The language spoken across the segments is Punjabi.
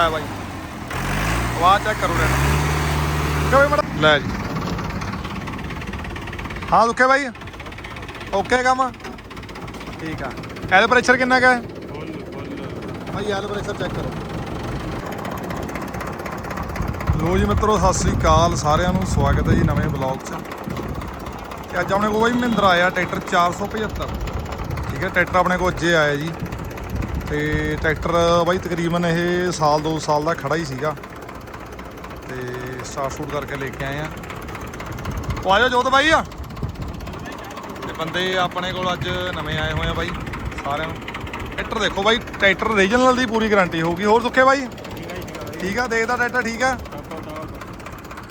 ਆ ਬਾਈ। ਆਵਾਜ਼ ਚੈੱਕ ਕਰੋ ਲੈ ਕਿਵੇਂ ਮੜਾ। ਲੈ ਜੀ। ਹਾਂ ਦੁੱਖੇ ਬਾਈ। ਓਕੇ ਕੰਮ। ਠੀਕ ਆ। ਐਲ ਪ੍ਰੈਸ਼ਰ ਕਿੰਨਾ ਕਾ ਹੈ? ਭਾਈ ਐਲ ਪ੍ਰੈਸ਼ਰ ਚੈੱਕ ਕਰੋ। ਲੋ ਜੀ ਮਿੱਤਰੋ ਸਤਿ ਸ੍ਰੀ ਅਕਾਲ। ਸਾਰਿਆਂ ਨੂੰ ਸਵਾਗਤ ਹੈ ਜੀ ਨਵੇਂ ਬਲੌਗ 'ਚ। ਤੇ ਅੱਜ ਆਪਣੇ ਕੋਲ ਬਾਈ ਮਹਿੰਦਰਾ ਆਇਆ ਟਰੈਕਟਰ 475 ਠੀਕ ਹੈ ਟਰੈਕਟਰ ਆਪਣੇ ਕੋਲ ਅੱਜੇ ਆਇਆ ਜੀ। ਤੇ ਟਰੈਕਟਰ ਬਾਈ ਤਕਰੀਬਨ ਇਹ ਸਾਲ 2 ਸਾਲ ਦਾ ਖੜਾ ਹੀ ਸੀਗਾ। ਤੇ ਸਟਾਰਟ ਸ਼ੂਟ ਕਰਕੇ ਲੈ ਕੇ ਆਏ ਆ। ਉਹ ਆਜੋ ਜੋਤ ਬਾਈ। ਆ ਤੇ ਬੰਦੇ ਆਪਣੇ ਕੋਲ ਅੱਜ ਨਵੇਂ ਆਏ ਹੋਏ ਆ ਬਾਈ, ਸਾਰਿਆਂ ਨੂੰ। ਟਰੈਕਟਰ ਦੇਖੋ ਬਾਈ, ਟਰੈਕਟਰ ਰੀਜਨਲ ਦੀ ਪੂਰੀ ਗਾਰੰਟੀ ਹੋਊਗੀ। ਹੋਰ ਸੁੱਖੇ ਬਾਈ? ਠੀਕ ਆ, ਦੇਖਦਾ ਟਰੈਕਟਰ ਠੀਕ ਆ?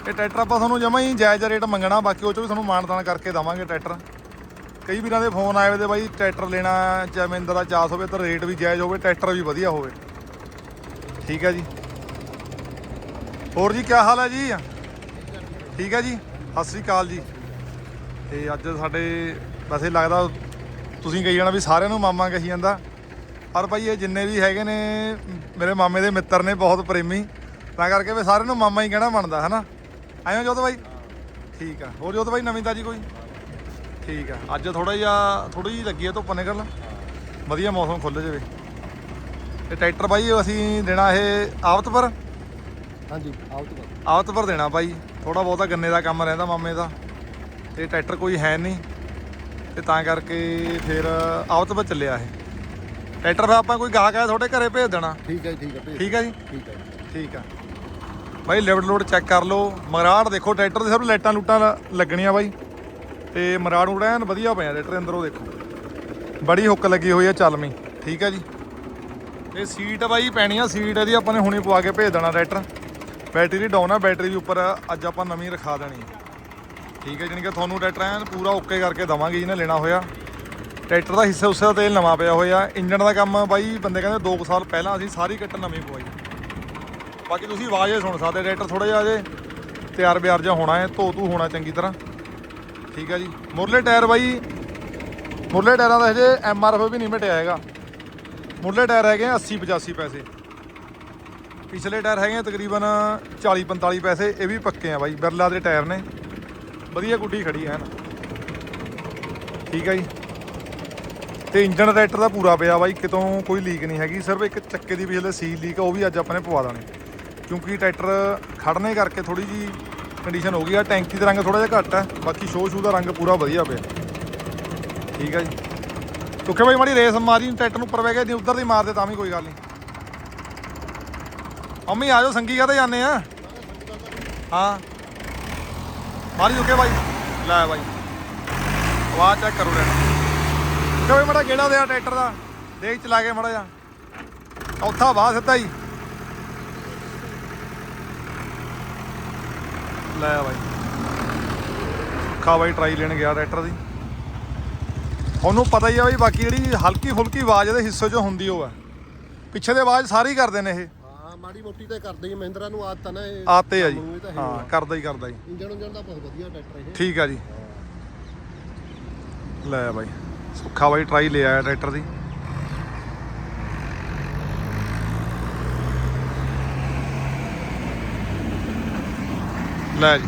ਇਹ ਟਰੈਕਟਰ ਆਪਾਂ ਤੁਹਾਨੂੰ ਜਮਾ ਹੀ ਜਾਇਜ਼ ਰੇਟ ਮੰਗਣਾ, ਬਾਕੀ ਉਹ ਚ ਵੀ ਤੁਹਾਨੂੰ ਮਾਨਤਾਨ ਕਰਕੇ ਦਵਾਂਗੇ ਟਰੈਕਟਰ। ਕਈ ਵੀਰਾਂ ਦੇ ਫੋਨ ਆਏ ਹੋਏ ਤੇ ਬਾਈ ਟਰੈਕਟਰ ਲੈਣਾ ਚਾਹੇ ਮਹਿੰਦਰ ਦਾ 400 ਹੋਵੇ ਤਾਂ ਰੇਟ ਵੀ ਜਾਇਜ਼ ਹੋਵੇ, ਟਰੈਕਟਰ ਵੀ ਵਧੀਆ ਹੋਵੇ। ਠੀਕ ਹੈ ਜੀ। ਹੋਰ ਜੀ ਕੀ ਹਾਲ ਹੈ ਜੀ? ਠੀਕ ਹੈ ਜੀ। ਸਤਿ ਸ੍ਰੀ ਅਕਾਲ ਜੀ। ਤੇ ਅੱਜ ਸਾਡੇ, ਵੈਸੇ ਲੱਗਦਾ ਤੁਸੀਂ ਕਹੀ ਜਾਣਾ ਵੀ ਸਾਰਿਆਂ ਨੂੰ ਮਾਮਾ ਕਹੀ ਜਾਂਦਾ। ਪਰ ਭਾਈ ਇਹ ਜਿੰਨੇ ਵੀ ਹੈਗੇ ਨੇ, ਮੇਰੇ ਮਾਮੇ ਦੇ ਮਿੱਤਰ ਨੇ, ਬਹੁਤ ਪ੍ਰੇਮੀ। ਤਾਂ ਕਰਕੇ ਵੀ ਸਾਰਿਆਂ ਨੂੰ ਮਾਮਾ ਹੀ ਕਹਿਣਾ ਬਣਦਾ, ਹੈ ਹਨਾ ਆਇਓ ਜੋਤ ਬਾਈ। ਠੀਕ ਆ। ਹੋਰ ਜੋਤ ਬਾਈ ਨਵੀਂ ਤਾਜੀ ਕੋਈ? ਠੀਕ ਆ। ਅੱਜ ਥੋੜਾ ਜਿਹਾ ਥੋੜੀ ਜਿਹੀ ਲੱਗੀ ਹੈ ਧੁੱਪ ਨਿਕਲ ਵਧੀਆ ਮੌਸਮ ਖੁੱਲ ਜਾਵੇ। ਇਹ ਟਰੈਕਟਰ ਬਾਈ ਅਸੀਂ ਦੇਣਾ ਇਹ ਆਵਤ ਪਰ ਹਾਂਜੀ ਆਉਟ ਕਰ ਆਵਤ ਪਰ ਦੇਣਾ ਬਾਈ। ਥੋੜਾ ਬਹੁਤਾ ਗੰਨੇ ਦਾ ਕੰਮ ਰਹਿੰਦਾ ਮਾਮੇ ਦਾ। ਤੇ ਟਰੈਕਟਰ ਕੋਈ ਹੈ ਨਹੀਂ। ਤੇ ਤਾਂ ਕਰਕੇ ਫਿਰ ਆਵਤ ਪਰ ਚੱਲਿਆ ਇਹ। ਟਰੈਕਟਰ ਫਿਰ ਆਪਾਂ ਕੋਈ ਗਾਹਕ ਆਇਆ ਤੁਹਾਡੇ ਘਰੇ ਭੇਜ ਦੇਣਾ। ਠੀਕ ਹੈ ਠੀਕ ਹੈ ਠੀਕ ਹੈ ਜੀ? ਠੀਕ ਹੈ। ਠੀਕ ਆ। ਬਾਈ ਲਿਵਟ ਲੋਡ ਚੈੱਕ ਕਰ ਲਓ। ਮਰਾੜ ਦੇਖੋ ਟਰੈਕਟਰ ਦੇ ਸਭ ਲਾਈਟਾਂ ਲੂਟਾਂ ਲੱਗਣੀਆਂ ਬਾਈ। ਤੇ ਮਰਾੜੂ ਰਹਿਣ ਐਨ ਵਧੀਆ ਪਿਆ ਟਰੈਕਟਰ ਦੇ ਅੰਦਰੋਂ ਦੇਖੋ। ਬੜੀ ਹੁੱਕ ਲੱਗੀ ਹੋਈ ਹੈ ਚੱਲਵੀਂ ਠੀਕ ਹੈ ਜੀ? ਇਹ ਸੀਟ ਬਾਈ ਪੈਣੀ ਆ, ਸੀਟ ਇਹਦੀ ਆਪਾਂ ਨੇ ਹੁਣੇ ਪਵਾ ਕੇ ਭੇਜ ਦੇਣਾ ਟਰੈਕਟਰ ਬੈਟਰੀ ਡਾਊਨ ਆ, ਬੈਟਰੀ ਦੇ ਉੱਪਰ ਅੱਜ ਆਪਾਂ ਨਵੀਂ ਰਖਾ ਦੇਣੀ ਠੀਕ ਹੈ ਜਾਣੀ ਕਿ ਤੁਹਾਨੂੰ ਟਰੈਕਟਰ ਐਨ ਪੂਰਾ ਓਕੇ ਕਰਕੇ ਦਵਾਂਗੇ ਜਿਹਨੇ ਲੈਣਾ ਹੋਇਆ। ਟਰੈਕਟਰ ਦਾ ਹਿੱਸਾ ਉਸੇ ਦਾ ਤੇਲ ਨਵਾਂ ਪਿਆ ਹੋਇਆ। ਇੰਜਣ ਦਾ ਕੰਮ ਬਾਈ ਬੰਦੇ ਕਹਿੰਦੇ 2 ਸਾਲ ਪਹਿਲਾਂ ਅਸੀਂ ਸਾਰੀ ਕਿੱਟ ਨਵੀਂ ਪਵਾਈ। ਬਾਕੀ ਤੁਸੀਂ ਆਵਾਜ਼ ਸੁਣ ਸਕਦੇ ਟਰੈਕਟਰ ਥੋੜਾ ਜਿਹਾ ਜੇ ਤਿਆਰ ਬਿਆਰ ਜਿਹਾ ਹੋਣਾ ਹੈ ਧੋ ਧੂ ਹੋਣਾ ਚੰਗੀ ਤਰ੍ਹਾਂ। ਠੀਕ ਆ ਜੀ। ਮੁਰਲੇ ਟਾਇਰ ਬਾਈ, ਮੁਰਲੇ ਟਾਇਰਾਂ ਦਾ ਹਜੇ ਐਮ ਆਰ ਐਫ ਵੀ ਨਹੀਂ ਮਿਟਿਆ ਹੈਗਾ। ਮੁਰਲੇ ਟਾਇਰ ਹੈਗੇ ਆ 80 85 ਪੈਸੇ। ਪਿਛਲੇ ਟਾਇਰ ਹੈਗੇ ਆ ਤਕਰੀਬਨ 40 45 ਪੈਸੇ, ਇਹ ਵੀ ਪੱਕੇ ਆ ਬਾਈ, ਬਿਰਲਾ ਦੇ ਟਾਇਰ ਨੇ। ਵਧੀਆ ਗੁੱਡੀ ਖੜੀ ਹੈ ਨਾ ਠੀਕ ਆ ਜੀ। ਤੇ ਇੰਜਨ ਟਰੈਕਟਰ ਦਾ ਪੂਰਾ ਪਿਆ ਬਾਈ, ਕਿਤੋਂ ਕੋਈ ਲੀਕ ਨਹੀਂ ਹੈਗੀ, ਸਿਰਫ ਇੱਕ ਚੱਕੇ ਦੀ ਪਿਛਲੇ ਸੀਲ ਲੀਕ ਆ, ਉਹ ਵੀ ਅੱਜ ਆਪਾਂ ਨੇ ਪਵਾ ਦੇਣੀ। ਕਿਉਂਕਿ ਟਰੈਕਟਰ ਖੜਨੇ ਕਰਕੇ ਥੋੜੀ ਜੀ ਕੰਡੀਸ਼ਨ ਹੋ ਗਈ ਆ। ਟੈਂਕੀ ਦਾ ਰੰਗ ਥੋੜਾ ਜਿਹਾ ਘੱਟ ਹੈ ਬਾਕੀ ਸ਼ੋਅ ਸ਼ੂ ਦਾ ਰੰਗ ਪੂਰਾ ਵਧੀਆ ਪਿਆ। ਠੀਕ ਹੈ ਜੀ। ਕਿਉਂਕਿ ਬਾਈ ਮਾੜੀ ਰੇਸ ਮਾਰੀ, ਟਰੈਕਟਰ ਨੂੰ ਉੱਪਰ ਬਹਿ ਗਿਆ ਨਹੀਂ ਉੱਧਰ ਦੀ ਮਾਰਦੇ ਤਾਂ ਵੀ ਕੋਈ ਗੱਲ ਨਹੀਂ। ਅੰਮੀ ਆ ਜਾਓ, ਸੰਗੀ ਕਾਹਤੇ ਜਾਂਦੇ ਆ। ਹਾਂ। ਮਾਰੀ ਓਕੇ ਬਾਈ। ਲੈ ਬਾਈ। ਆਵਾਜ਼ ਚੈੱਕ ਕਰੋ ਲੈ ਕਿਵੇਂ ਮੜਾ ਗੇੜਾ ਦਿਆ ਟਰੈਕਟਰ ਦਾ। ਦੇਖ ਚਲਾ ਕੇ ਮਾੜਾ ਜਾ ਚੌਥਾ ਬਾਹ ਸਿੱਧਾ ਹੀ। ਲੈ ਆ ਬਾਈ। ਖਾ ਬਾਈ ਟਰਾਈ ਲੈਣ ਗਿਆ ਟਰੈਕਟਰ ਦੀ। ਉਹਨੂੰ ਪਤਾ ਹੀ ਆ ਬਾਈ ਬਾਕੀ ਜਿਹੜੀ ਹਲਕੀ ਫੁਲਕੀ ਆਵਾਜ਼ ਇਹਦੇ ਹਿੱਸੇ 'ਚ ਹੁੰਦੀ ਉਹ ਆ। ਪਿੱਛੇ ਦੇ ਆਵਾਜ਼ ਸਾਰੀ ਕਰਦੇ ਨੇ ਇਹ। ਹਾਂ ਮਾੜੀ ਮੋਟੀ ਤੇ ਕਰਦੇ ਹੀ ਮਹਿੰਦਰਾ ਨੂੰ ਆਦਤ ਆ ਨਾ ਇਹ। ਆਤੇ ਆ ਜੀ। ਕੰਮ ਨੂੰ ਇਹ ਤਾਂ ਹੈ ਹਾਂ ਕਰਦਾ ਹੀ ਕਰਦਾ ਹੀ। ਇੰਜਣ ਉਂਜਣ ਦਾ ਬਹੁਤ ਵਧੀਆ ਟਰੈਕਟਰ ਇਹ। ਠੀਕ ਆ ਜੀ। ਲੈ ਬਾਈ। ਸੁੱਖਾ ਬਾਈ ਟਰਾਈ ਲੈ ਆਇਆ ਟਰੈਕਟਰ ਦੀ। ਲੈ ਜੀ।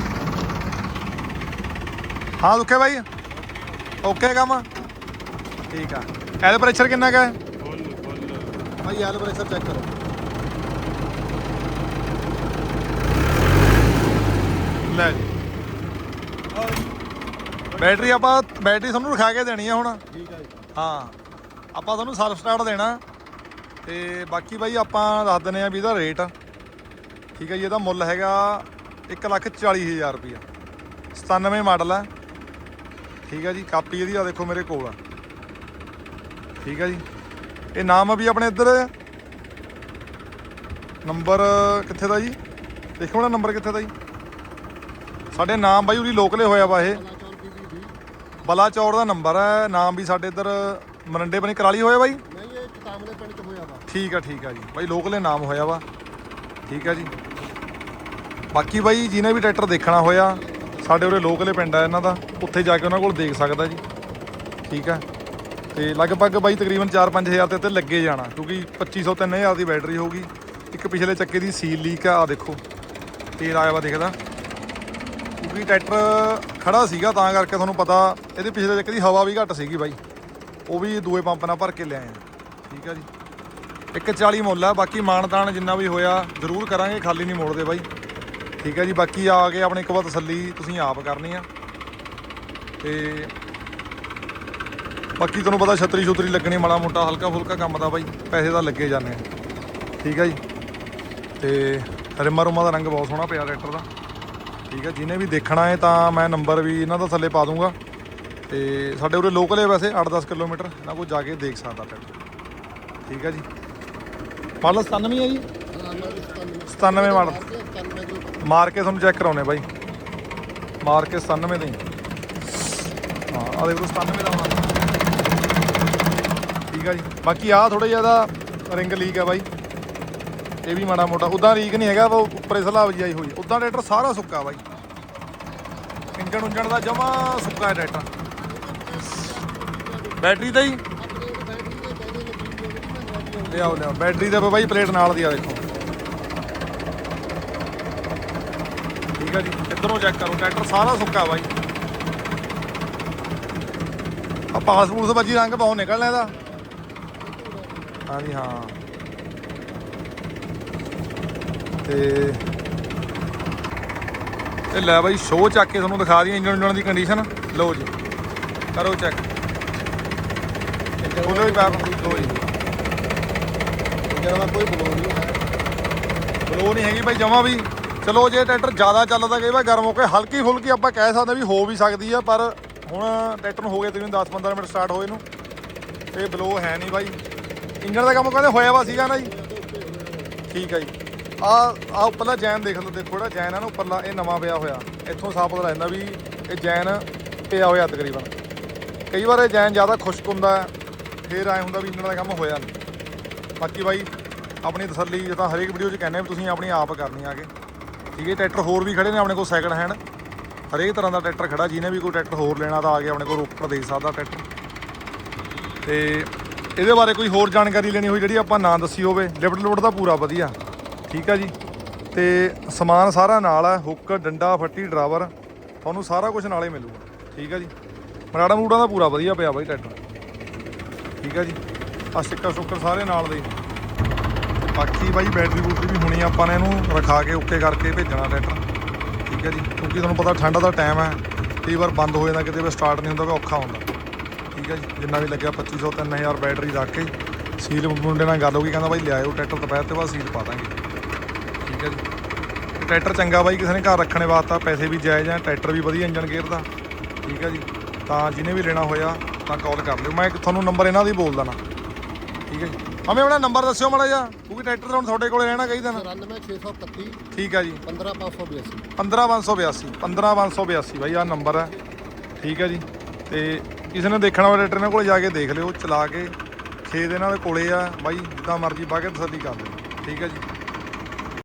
ਹਾਂ ਦੁੱਖੇ ਬਾਈ? ਓਕੇ ਕੰਮ? ਠੀਕ ਆ। ਐਲ ਪ੍ਰੈਸ਼ਰ ਕਿੰਨਾ ਕਾ ਹੈ? ਭਾਈ ਐਲ ਪ੍ਰੈਸ਼ਰ ਚੈੱਕ ਕਰੋ। ਲੈ ਜੀ। ਬੈਟਰੀ ਆਪਾਂ ਬੈਟਰੀ ਤੁਹਾਨੂੰ ਰਖਾ ਕੇ ਦੇਣੀ ਆ ਹੁਣ। ਠੀਕ ਹੈ ਜੀ। ਹਾਂ। ਆਪਾਂ ਤੁਹਾਨੂੰ ਸੈਲਫ ਸਟਾਰਟ ਦੇਣਾ। ਤੇ ਬਾਕੀ ਬਾਈ ਆਪਾਂ ਦੱਸ ਦਿੰਦੇ ਆ ਵੀ ਇਹਦਾ ਰੇਟ ਠੀਕ ਹੈ ਜੀ ਇਹਦਾ ਮੁੱਲ ਹੈਗਾ 140000 ਰੁਪਇਆ। 97 ਮਾਡਲ ਹੈ ਠੀਕ ਹੈ ਜੀ ਕਾਪੀ ਇਹਦੀ ਆ ਦੇਖੋ ਮੇਰੇ ਕੋਲ ਆ। ਠੀਕ ਹੈ ਜੀ। ਇਹ ਨਾਮ ਵੀ ਆਪਣੇ ਇੱਧਰ। ਨੰਬਰ ਕਿੱਥੇ ਦਾ ਜੀ? ਦੇਖੋ ਨਾ ਨੰਬਰ ਕਿੱਥੇ ਦਾ ਜੀ। ਸਾਡੇ ਨਾਮ ਬਾਈ ਉਰੀ ਲੋਕਲੇ ਹੋਇਆ ਵਾ ਇਹ। ਬਲਾ ਚੌੜ ਦਾ ਨੰਬਰ ਹੈ ਨਾਮ ਵੀ ਸਾਡੇ ਇੱਧਰ ਮਰੰਡੇ ਬਣੀ ਕਰਾਲੀ ਹੋਇਆ ਬਾਈ। ਨਹੀਂ ਇਹ ਕਿਤਾਬਲੇ ਪਿੰਡ ਚ ਹੋਇਆ ਵਾ। ਠੀਕ ਆ ਠੀਕ ਆ ਜੀ। ਬਾਈ ਲੋਕਲੇ ਨਾਮ ਹੋਇਆ ਵਾ। ਠੀਕ ਆ ਜੀ। ਬਾਕੀ ਬਾਈ ਜਿਹਨੇ ਵੀ ਟਰੈਕਟਰ ਦੇਖਣਾ ਹੋਇਆ, ਸਾਡੇ ਉਰੇ ਲੋਕਲੇ ਪਿੰਡ ਆ ਇਹਨਾਂ ਦਾ, ਉੱਥੇ ਜਾ ਕੇ ਉਹਨਾਂ ਕੋਲ ਦੇਖ ਸਕਦਾ ਜੀ। ਠੀਕ ਆ? ਤੇ ਲਗਭਗ ਬਾਈ ਤਕਰੀਬਨ 4-5000 ਤੇ ਤੇ ਲੱਗੇ ਜਾਣਾ, ਕਿਉਂਕਿ 2500 3000 ਦੀ ਬੈਟਰੀ ਹੋਊਗੀ। ਇੱਕ ਪਿਛਲੇ ਚੱਕੇ ਦੀ ਸੀਲ ਲੀਕ ਆ ਆ ਦੇਖੋ। ਤੇਲ ਆਇਆ ਵਾ ਦੇਖਦਾ। ਕਿਉਂਕਿ ਟਰੈਕਟਰ ਖੜਾ ਸੀਗਾ, ਤਾਂ ਕਰਕੇ ਤੁਹਾਨੂੰ ਪਤਾ, ਇਹਦੇ ਪਿਛਲੇ ਚੱਕੇ ਦੀ ਹਵਾ ਵੀ ਘੱਟ ਸੀਗੀ ਬਾਈ। ਉਹ ਵੀ ਦੂਏ ਪੰਪ ਨਾਲ ਭਰ ਕੇ ਲਿਆਏ ਆ। ਠੀਕ ਆ ਜੀ? ਇੱਕ 40 ਮੁੱਲ ਆ, ਬਾਕੀ ਮਾਨਤਾਨ ਜਿੰਨਾ ਵੀ ਹੋਇਆ, ਜ਼ਰੂਰ ਕਰਾਂਗੇ, ਖਾਲੀ ਨਹੀਂ ਮੋੜਦੇ ਬਾਈ। ਠੀਕ ਹੈ ਜੀ, ਬਾਕੀ ਆ ਕੇ ਆਪਣੇ ਇੱਕ ਵਾਰ ਤਸੱਲੀ ਤੁਸੀਂ ਆਪ ਕਰਨੀ ਆ। ਤੇ ਬਾਕੀ ਤੁਹਾਨੂੰ ਪਤਾ ਛਤਰੀ ਛੁਤਰੀ ਲੱਗਣੀ, ਮਾੜਾ ਮੋਟਾ ਹਲਕਾ ਫੁਲਕਾ ਕੰਮ ਦਾ ਬਾਈ, ਪੈਸੇ ਤਾਂ ਲੱਗੇ ਜਾਂਦੇ ਆ। ਠੀਕ ਹੈ ਜੀ, ਤੇ ਰਿਮਾ ਰੁਮਾ ਦਾ ਰੰਗ ਬਹੁਤ ਸੋਹਣਾ ਪਿਆ ਟਰੈਕਟਰ ਦਾ। ਠੀਕ ਹੈ, ਜਿਹਨੇ ਵੀ ਦੇਖਣਾ ਹੈ ਤਾਂ ਮੈਂ ਨੰਬਰ ਵੀ ਇਹਨਾਂ ਦਾ ਥੱਲੇ ਪਾ ਦੂੰਗਾ। ਤੇ ਸਾਡੇ ਉਰੇ ਲੋਕਲ ਹੈ ਵੈਸੇ 8-10 ਕਿਲੋਮੀਟਰ, ਇਹਨਾਂ ਕੋਲ ਜਾ ਕੇ ਦੇਖ ਸਕਦਾ ਟਰੈਕਟਰ ਠੀਕ ਹੈ ਜੀ। ਮਾਡਲ 97 ਹੈ ਜੀ? ਹਾਂ ਮੈਂ 97 ਮਾਡਲ। 97 ਮਾਰ ਕੇ ਤੁਹਾਨੂੰ ਚੈੱਕ ਕਰਾਉਣੇ ਬਾਈ। ਮਾਰ ਕੇ 97 ਦੇ ਹੀ। ਹਾਂ ਆ ਦੇਖੋ 97 ਦਾ ਹੋਣਾ ਠੀਕ ਆ ਜੀ। ਬਾਕੀ ਆ ਥੋੜਾ ਜਿਹਾ ਇਹਦਾ ਰਿੰਗ ਲੀਕ ਆ ਬਾਈ। ਇਹ ਵੀ ਮਾੜਾ ਮੋਟਾ। ਉਦਾਂ ਲੀਕ ਨਹੀਂ ਹੈਗਾ, ਉਹ ਉੱਪਰੇ ਸਲਾਬ ਜੀ ਆਈ ਹੋਈ ਉਦਾਂ ਟਰੈਕਟਰ ਸਾਰਾ ਸੁੱਕਾ ਬਾਈ। ਇੰਜਣ ਉਂਜਣ ਦਾ ਜਮਾ ਸੁੱਕਾ ਹੈ ਟਰੈਕਟਰ ਬੈਟਰੀ ਦਾ ਹੀ ਲਿਆਓ ਲਿਆਓ। ਬੈਟਰੀ ਦਾ ਬਾਈ ਪਲੇਟ ਨਾਲ ਦੀ ਆ, ਦੇਖੋ। ਠੀਕ ਹੈ ਜੀ ਇੱਧਰੋਂ ਚੈੱਕ ਕਰੋ ਟਰੈਕਟਰ ਸਾਰਾ ਸੁੱਕਾ ਬਾਈ। ਆ ਪਾਸਪੋਰਟ ਤੋਂ ਬੱਜੀ ਰੰਗ ਬਹੁਤ ਨਿਕਲਣਾ ਇਹਦਾ। ਹਾਂਜੀ ਹਾਂ। ਤੇ ਇਹ ਲੈ ਬਾਈ ਸ਼ੋਅ ਚੱਕ ਕੇ ਤੁਹਾਨੂੰ ਦਿਖਾ ਦਈਏ ਇੰਜਨ ਇੰਜਨ ਦੀ ਕੰਡੀਸ਼ਨ ਲਓ ਜੀ ਕਰੋ ਚੈੱਕ ਖੋਲੋ ਵੀ ਪੈਪ ਲਓ ਜੀ। ਜਿਹੜਾ ਕੋਈ ਨਹੀਂ ਹੈ। ਬਲੋ ਨਹੀਂ ਹੈਗੀ ਬਾਈ ਜਮਾ ਵੀ। ਚਲੋ ਜੇ ਟਰੈਕਟਰ ਜ਼ਿਆਦਾ ਚੱਲਦਾ ਕਈ ਵਾਰ ਗਰਮ ਹੋ ਕੇ ਹਲਕੀ ਫੁਲਕੀ ਆਪਾਂ ਕਹਿ ਸਕਦੇ ਵੀ ਹੋ ਵੀ ਸਕਦੀ ਆ ਪਰ ਹੁਣ ਟਰੈਕਟਰ ਨੂੰ ਹੋ ਗਏ ਤਕਰੀਬਨ 10-15 ਮਿੰਟ ਸਟਾਰਟ ਹੋਏ ਨੂੰ। ਤੇ ਬਲੋ ਹੈ ਨਹੀਂ ਬਾਈ। ਇੰਜਣ ਦਾ ਕੰਮ ਕਹਿੰਦੇ ਹੋਇਆ ਵਾ ਸੀਗਾ ਨਾ ਜੀ। ਠੀਕ ਆ ਜੀ। ਆ ਆ ਉੱਪਰਲਾ ਜੈਨ ਦੇਖ ਲਓ ਦੇਖੋ ਜਿਹੜਾ ਜੈਨ ਆ ਨਾ ਉੱਪਰਲਾ ਇਹ ਨਵਾਂ ਪਿਆ ਹੋਇਆ। ਇੱਥੋਂ ਸਾਫ਼ ਪਤਾ ਲੱਗਦਾ ਵੀ ਇਹ ਜੈਨ ਪਿਆ ਹੋਇਆ ਤਕਰੀਬਨ। ਕਈ ਵਾਰ ਇਹ ਜੈਨ ਜ਼ਿਆਦਾ ਖੁਸ਼ਕ ਹੁੰਦਾ ਹੈ, ਫੇਰ ਐ ਹੁੰਦਾ ਵੀ ਇੰਜਣ ਦਾ ਕੰਮ ਹੋਇਆ ਨਹੀਂ। ਬਾਕੀ ਬਾਈ ਆਪਣੀ ਤਸੱਲੀ ਜਿੱਦਾਂ ਹਰੇਕ ਵੀਡੀਓ 'ਚ ਕਹਿੰਦੇ ਵੀ ਤੁਸੀਂ ਆਪਣੀ ਆਪ ਕਰਨੀ ਆ ਕੇ। ਠੀਕ ਹੈ, ਟਰੈਕਟਰ ਹੋਰ ਵੀ ਖੜੇ ਨੇ, ਆਪਣੇ ਕੋਲ ਸੈਕਿੰਡ ਹੈਂਡ ਹਰੇਕ ਤਰ੍ਹਾਂ ਦਾ ਟਰੈਕਟਰ ਖੜਾ, ਜਿਹਨੇ ਵੀ ਕੋਈ ਟਰੈਕਟਰ ਹੋਰ ਲੈਣਾ ਤਾਂ ਆ ਕੇ ਆਪਣੇ ਕੋਲ ਰੋਪੜ ਦੇ ਸਕਦਾ ਟਰੈਕਟਰ। ਤੇ ਇਹਦੇ ਬਾਰੇ ਕੋਈ ਹੋਰ ਜਾਣਕਾਰੀ ਲੈਣੀ ਹੋਈ ਜਿਹੜੀ ਆਪਾਂ ਨਾ ਦੱਸੀ ਹੋਵੇ ਲਿਫਟ ਲੋਡ ਦਾ ਪੂਰਾ ਵਧੀਆ। ਠੀਕ ਆ ਜੀ? ਤੇ ਸਮਾਨ ਸਾਰਾ ਨਾਲ ਹੈ ਹੁੱਕ ਡੰਡਾ, ਫੱਟੀ ਡਰਾਈਵਰ ਤੁਹਾਨੂੰ ਸਾਰਾ ਕੁਝ ਨਾਲੇ ਮਿਲੂਗਾ। ਠੀਕ ਆ ਜੀ? ਮਰਾੜਾ ਮੂੜਾ ਦਾ ਪੂਰਾ ਵਧੀਆ ਪਿਆ ਬਾਈ ਟਰੈਕਟਰ। ਠੀਕ ਆ ਜੀ? ਆ ਸਟਿੱਕਰ ਸੁੱਕਰ ਸਾਰੇ ਨਾਲ ਦੇ। ਬਾਕੀ ਬਾਈ ਬੈਟਰੀ ਬੂਟਰੀ ਵੀ ਹੁਣੀ ਆਪਾਂ ਨੇ ਇਹਨੂੰ ਰਖਾ ਕੇ ਓਕੇ ਕਰਕੇ ਭੇਜਣਾ ਟਰੈਕਟਰ। ਠੀਕ ਹੈ ਜੀ, ਕਿਉਂਕਿ ਤੁਹਾਨੂੰ ਪਤਾ ਠੰਡ ਦਾ ਟਾਈਮ ਹੈ, ਕਈ ਵਾਰ ਬੰਦ ਹੋ ਜਾਂਦਾ, ਕਿਤੇ ਵੀ ਸਟਾਰਟ ਨਹੀਂ ਹੁੰਦਾ ਵੀ ਔਖਾ ਹੁੰਦਾ। ਠੀਕ ਹੈ ਜੀ, ਜਿੰਨਾ ਵੀ ਲੱਗਿਆ 2500 3000 ਬੈਟਰੀ ਰੱਖ ਕੇ ਸੀਲ ਮੁੰਡੇ ਨਾਲ ਗੱਲ ਹੋ ਗਈ, ਕਹਿੰਦਾ ਬਾਈ ਲਿਆਇਓ ਟਰੈਕਟਰ ਦੁਪਹਿਰ ਤੇ ਬਾਅਦ ਸੀਲ ਪਾ ਦਾਂਗੇ। ਠੀਕ ਹੈ ਜੀ, ਟਰੈਕਟਰ ਚੰਗਾ ਬਾਈ, ਕਿਸੇ ਨੇ ਘਰ ਰੱਖਣੇ ਵਾਸਤੇ ਪੈਸੇ ਵੀ ਜਾਇਜ਼ ਆ, ਟਰੈਕਟਰ ਵੀ ਵਧੀਆ ਇੰਜਨ ਗੇਅਰ ਦਾ। ਠੀਕ ਹੈ ਜੀ, ਤਾਂ ਜਿਹਨੇ ਵੀ ਲੈਣਾ ਹੋਇਆ, ਤਾਂ ਕਾਲ ਕਰ ਲਿਓ। ਮੈਂ ਇੱਕ ਤੁਹਾਨੂੰ ਨੰਬਰ ਇਹਨਾਂ ਦੀ ਬੋਲ ਦਣਾ ਠੀਕ ਹੈ ਜੀ ਹਮੇ ਆਪਣਾ ਨੰਬਰ ਦੱਸਿਓ ਮਾੜਾ ਜਿਹਾ ਕਿਉਂਕਿ ਟਰੈਕਟਰ ਤਾਂ ਹੁਣ ਤੁਹਾਡੇ ਕੋਲੇ ਰਹਿਣਾ ਕਈ ਦਿਨ। 94631 ਠੀਕ ਹੈ ਜੀ। 15582 15582 15582 ਬਾਈ ਆ ਨੰਬਰ ਹੈ ਠੀਕ ਹੈ ਜੀ। ਤੇ ਕਿਸੇ ਨੇ ਦੇਖਣਾ ਹੋਵੇ ਟਰੈਕਟਰ ਇਹਨਾਂ ਕੋਲ ਜਾ ਕੇ ਦੇਖ ਲਿਓ ਚਲਾ ਕੇ ਖੇਤ ਇਹਨਾਂ ਦੇ ਕੋਲੇ ਆ। ਬਾਈ ਜਿੱਦਾਂ ਮਰਜ਼ੀ ਕੇ ਤਸੱਲੀ ਕਰ ਲਿਓ ਠੀਕ ਹੈ ਜੀ।